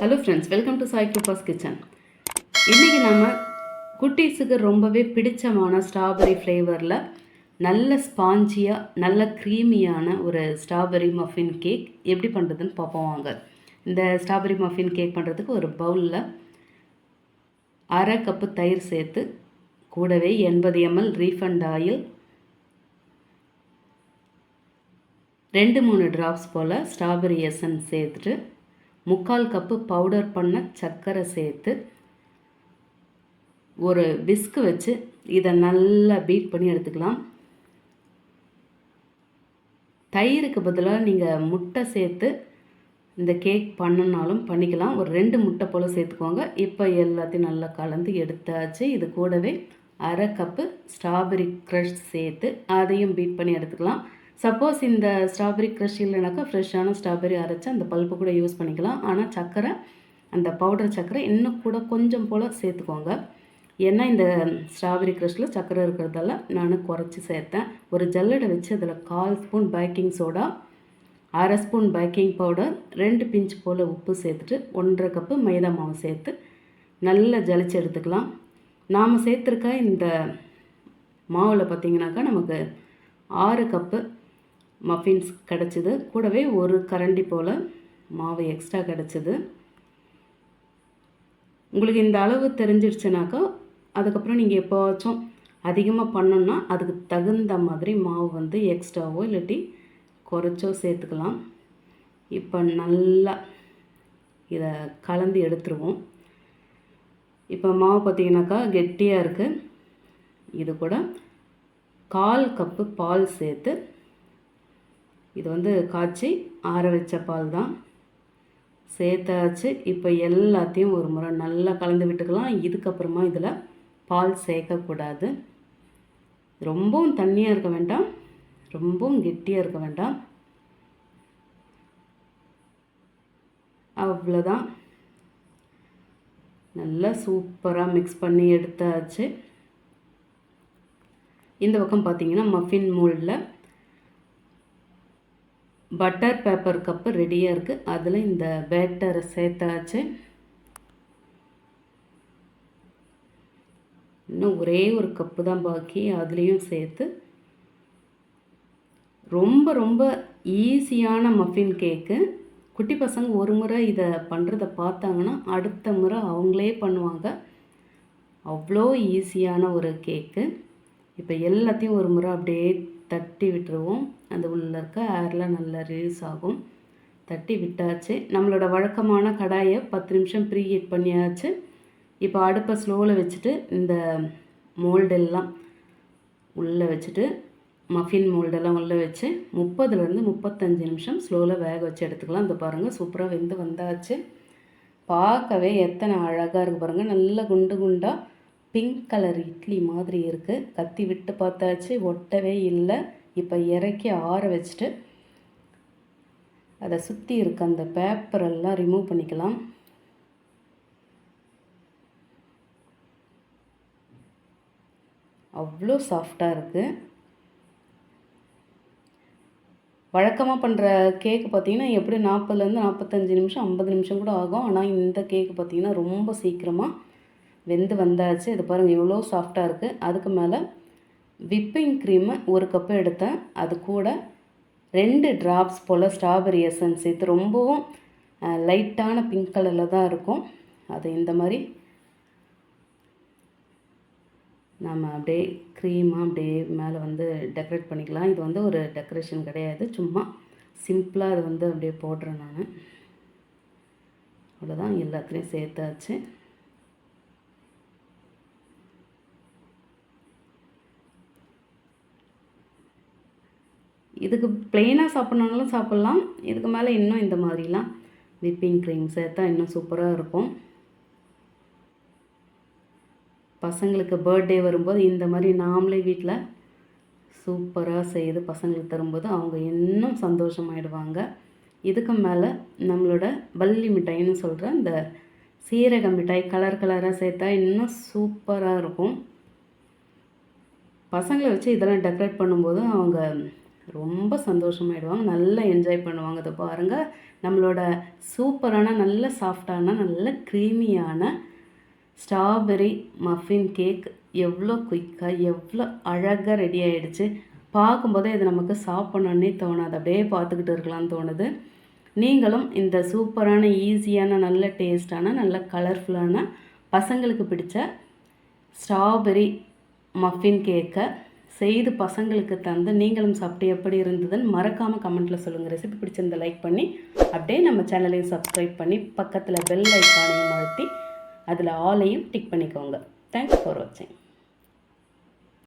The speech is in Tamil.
Hello friends welcome to Sai Kiruba's kitchen இன்றைக்கி நம்ம குட்டீஸுக்கு ரொம்பவே பிடிச்சமான ஸ்ட்ராபெரி ஃப்ளேவரில் நல்ல ஸ்பாஞ்சியாக நல்ல க்ரீமியான ஒரு ஸ்ட்ராபெரி மஃபின் கேக் எப்படி பண்ணுறதுன்னு பார்ப்போம் வாங்க. இந்த ஸ்ட்ராபெரி மஃபின் கேக் பண்ணுறதுக்கு ஒரு பவுலில் அரை கப்பு தயிர் சேர்த்து கூடவே எண்பது எம்எல் ரீஃபண்ட் ஆயில் ரெண்டு மூணு ட்ராப்ஸ் போல் ஸ்ட்ராபெரி எசன்ஸ் சேர்த்துட்டு முக்கால் கப்பு பவுடர் பண்ண சர்க்கரை சேர்த்து ஒரு விஸ்க் வச்சு இதை நல்லா பீட் பண்ணி எடுத்துக்கலாம். தயிருக்கு பதிலாக நீங்கள் முட்டை சேர்த்து இந்த கேக் பண்ணனாலும் பண்ணிக்கலாம். ஒரு ரெண்டு முட்டை போல் சேர்த்துக்கோங்க. இப்போ எல்லாத்தையும் நல்லா கலந்து எடுத்தாச்சு. இது கூடவே அரை கப்பு ஸ்ட்ராபெரி க்ரஷ் சேர்த்து அதையும் பீட் பண்ணி எடுத்துக்கலாம். சப்போஸ் இந்த ஸ்ட்ராபெரி க்ரஷ் இல்லைனாக்கா ஃப்ரெஷ்ஷான ஸ்ட்ராபெரி அரைச்சி அந்த பல்ப்பு கூட யூஸ் பண்ணிக்கலாம். ஆனால் சர்க்கரை அந்த பவுடர் சர்க்கரை இன்னும் கூட கொஞ்சம் போல் சேர்த்துக்கோங்க. ஏன்னா இந்த ஸ்ட்ராபெரி க்ரஷில் சர்க்கரை இருக்கிறதால நான் குறைச்சி சேர்த்தேன். ஒரு ஜல்லடை வச்சு அதில் கால் ஸ்பூன் பேக்கிங் சோடா அரை ஸ்பூன் பேக்கிங் பவுடர் ரெண்டு பிஞ்ச் போல் உப்பு சேர்த்துட்டு ஒன்றரை கப்பு மைதா மாவு சேர்த்து நல்லா ஜலிச்சு எடுத்துக்கலாம். நாம் சேர்த்துருக்க இந்த மாவில் பார்த்திங்கனாக்கா நமக்கு ஆறு கப்பு மஃபின்ஸ் கிடச்சிது. கூடவே ஒரு கரண்டி போல் மாவு எக்ஸ்ட்ரா கிடச்சிது. உங்களுக்கு இந்த அளவு தெரிஞ்சிடுச்சுனாக்கா அதுக்கப்புறம் நீங்கள் எப்போவாச்சும் அதிகமாக பண்ணோன்னா அதுக்கு தகுந்த மாதிரி மாவு வந்து எக்ஸ்ட்ராவோ இல்லாட்டி குறைச்சோ சேர்த்துக்கலாம். இப்போ நல்லா இதை கலந்து எடுத்துருவோம். இப்போ மாவு பார்த்திங்கனாக்கா கெட்டியாக இருக்குது இது கூட கால் கப்பு பால் சேர்த்து இது வந்து காய்ச்சி ஆற வச்ச பால் தான். சேர்த்தாச்சு. இப்போ எல்லாத்தையும் ஒரு முறை நல்லா கலந்து விட்டுக்கலாம். இதுக்கப்புறமா இதில் பால் சேர்க்கக்கூடாது. ரொம்பவும் தண்ணியாக இருக்க வேண்டாம். ரொம்பவும் கெட்டியாக இருக்க வேண்டாம். அவ்வளோதான் நல்லா சூப்பராக மிக்ஸ் பண்ணி எடுத்தாச்சு. இந்த பக்கம் பார்த்தீங்கன்னா மஃபின் மோல்டில் பட்டர் பேப்பர் கப்பு ரெடியாக இருக்குது அதில் இந்த பேட்டரை சேர்த்தாச்சு. இன்னும் ஒரே ஒரு கப்பு தான் பாக்கி. அதுலேயும் சேர்த்து ரொம்ப ரொம்ப ஈஸியான மஃபின் கேக்கு. குட்டி பசங்க ஒரு முறை இதை பண்ணுறத பார்த்தாங்கன்னா அடுத்த முறை அவங்களே பண்ணுவாங்க. அவ்வளோ ஈஸியான ஒரு கேக்கு. இப்போ எல்லாத்தையும் ஒரு முறை அப்படியே தட்டி விட்டுருவோம். அந்த உள்ள இருக்க ஏர்லாம் நல்லா ரிலீஸ் ஆகும். தட்டி விட்டாச்சு. நம்மளோட வழக்கமான கடாயை பத்து நிமிஷம் ப்ரீ ஹீட் பண்ணியாச்சு. இப்போ அடுப்பை ஸ்லோவில் வச்சுட்டு இந்த மோல்டெல்லாம் உள்ளே வச்சுட்டு மஃபின் மோல்டெல்லாம் உள்ளே வச்சு முப்பதுலேருந்து முப்பத்தஞ்சு நிமிஷம் ஸ்லோவில் வேக வச்சு எடுத்துக்கலாம். இந்த பாருங்கள் சூப்பராக வெந்து வந்தாச்சு. பார்க்கவே எத்தனை அழகாக இருக்குது பாருங்கள் நல்லா குண்டு குண்டாக பிங்க் கலர் இட்லி மாதிரி இருக்குது கத்தி விட்டு பார்த்தாச்சு ஒட்டவே இல்லை. இப்போ இறக்கி ஆற வச்சுட்டு அதை சுற்றி இருக்க அந்த பேப்பரெல்லாம் ரிமூவ் பண்ணிக்கலாம். அவ்வளோ சாஃப்டாக இருக்குது வழக்கமாக பண்ணுற கேக்கு பார்த்திங்கன்னா எப்படி நாற்பதுலேருந்து நாற்பத்தஞ்சு நிமிஷம் ஐம்பது நிமிஷம் கூட ஆகும். ஆனால் இந்த கேக்கு பார்த்திங்கன்னா ரொம்ப சீக்கிரமாக வெந்து வந்தாச்சு. இது பாருங்கள் எவ்வளோ சாஃப்டாக இருக்குது அதுக்கு மேலே விப்பிங் க்ரீமு ஒரு கப்பு எடுத்தேன். அது கூட ரெண்டு ட்ராப்ஸ் போல் ஸ்ட்ராபெரி எசன்ஸ் சேர்த்து ரொம்பவும் லைட்டான பிங்க் கலரில் தான் இருக்கும். அது இந்த மாதிரி நம்ம அப்படியே க்ரீமாக அப்படியே மேலே வந்து டெக்கரேட் பண்ணிக்கலாம். இது வந்து ஒரு டெக்கரேஷன் கிடையாது. சும்மா சிம்பிளாக அது வந்து அப்படியே போடுறேன் நான். அவ்வளோதான் எல்லாத்துலேயும் சேர்த்தாச்சு. இதுக்கு ப்ளெயினாக சாப்பிட்ணுனாலும் சாப்பிட்லாம். இதுக்கு மேலே இன்னும் இந்த மாதிரிலாம் விப்பிங் க்ரீம் சேர்த்தா இன்னும் சூப்பராக இருக்கும். பசங்களுக்கு பர்த்டே வரும்போது இந்த மாதிரி நாமளே வீட்டில் சூப்பராக செய்து பசங்களுக்கு தரும்போது அவங்க இன்னும் சந்தோஷமாயிடுவாங்க. இதுக்கு மேலே நம்மளோட வள்ளி மிட்டாய்னு சொல்கிற இந்த சீரக மிட்டாய் கலர் கலராக சேர்த்தா இன்னும் சூப்பராக இருக்கும். பசங்களை வச்சு இதெல்லாம் டெக்கரேட் பண்ணும்போது அவங்க ரொம்ப சந்தோஷமாயிடுவாங்க. நல்லா என்ஜாய் பண்ணுவாங்க. இதை பாருங்கள் நம்மளோட சூப்பரான நல்ல சாஃப்டான நல்ல க்ரீமியான ஸ்ட்ராபெரி மஃபின் கேக் எவ்வளோ குயிக்காக எவ்வளோ அழகாக ரெடி ஆகிடுச்சு பார்க்கும்போதே இது நமக்கு சாப்பிட்ணுன்னே தோணாது. அப்படியே பார்த்துக்கிட்டு இருக்கலாம்னு தோணுது. நீங்களும் இந்த சூப்பரான ஈஸியான நல்ல டேஸ்டான நல்ல கலர்ஃபுல்லான பசங்களுக்கு பிடிச்ச ஸ்ட்ராபெரி மஃபின் கேக்கை செய்து பசங்களுக்கு தந்து நீங்களும் சாப்பிட்டு எப்படி இருந்ததுன்னு மறக்காமல் கமெண்ட்டில் சொல்லுங்கள் ரெசிபி பிடிச்சிருந்த லைக் பண்ணி அப்படியே நம்ம சேனலையும் சப்ஸ்கிரைப் பண்ணி பக்கத்தில் பெல் ஐக்கானையும் அழுத்தி அதில் ஆலையும் டிக் பண்ணிக்கோங்க. தேங்க்ஸ் ஃபார் வாட்சிங்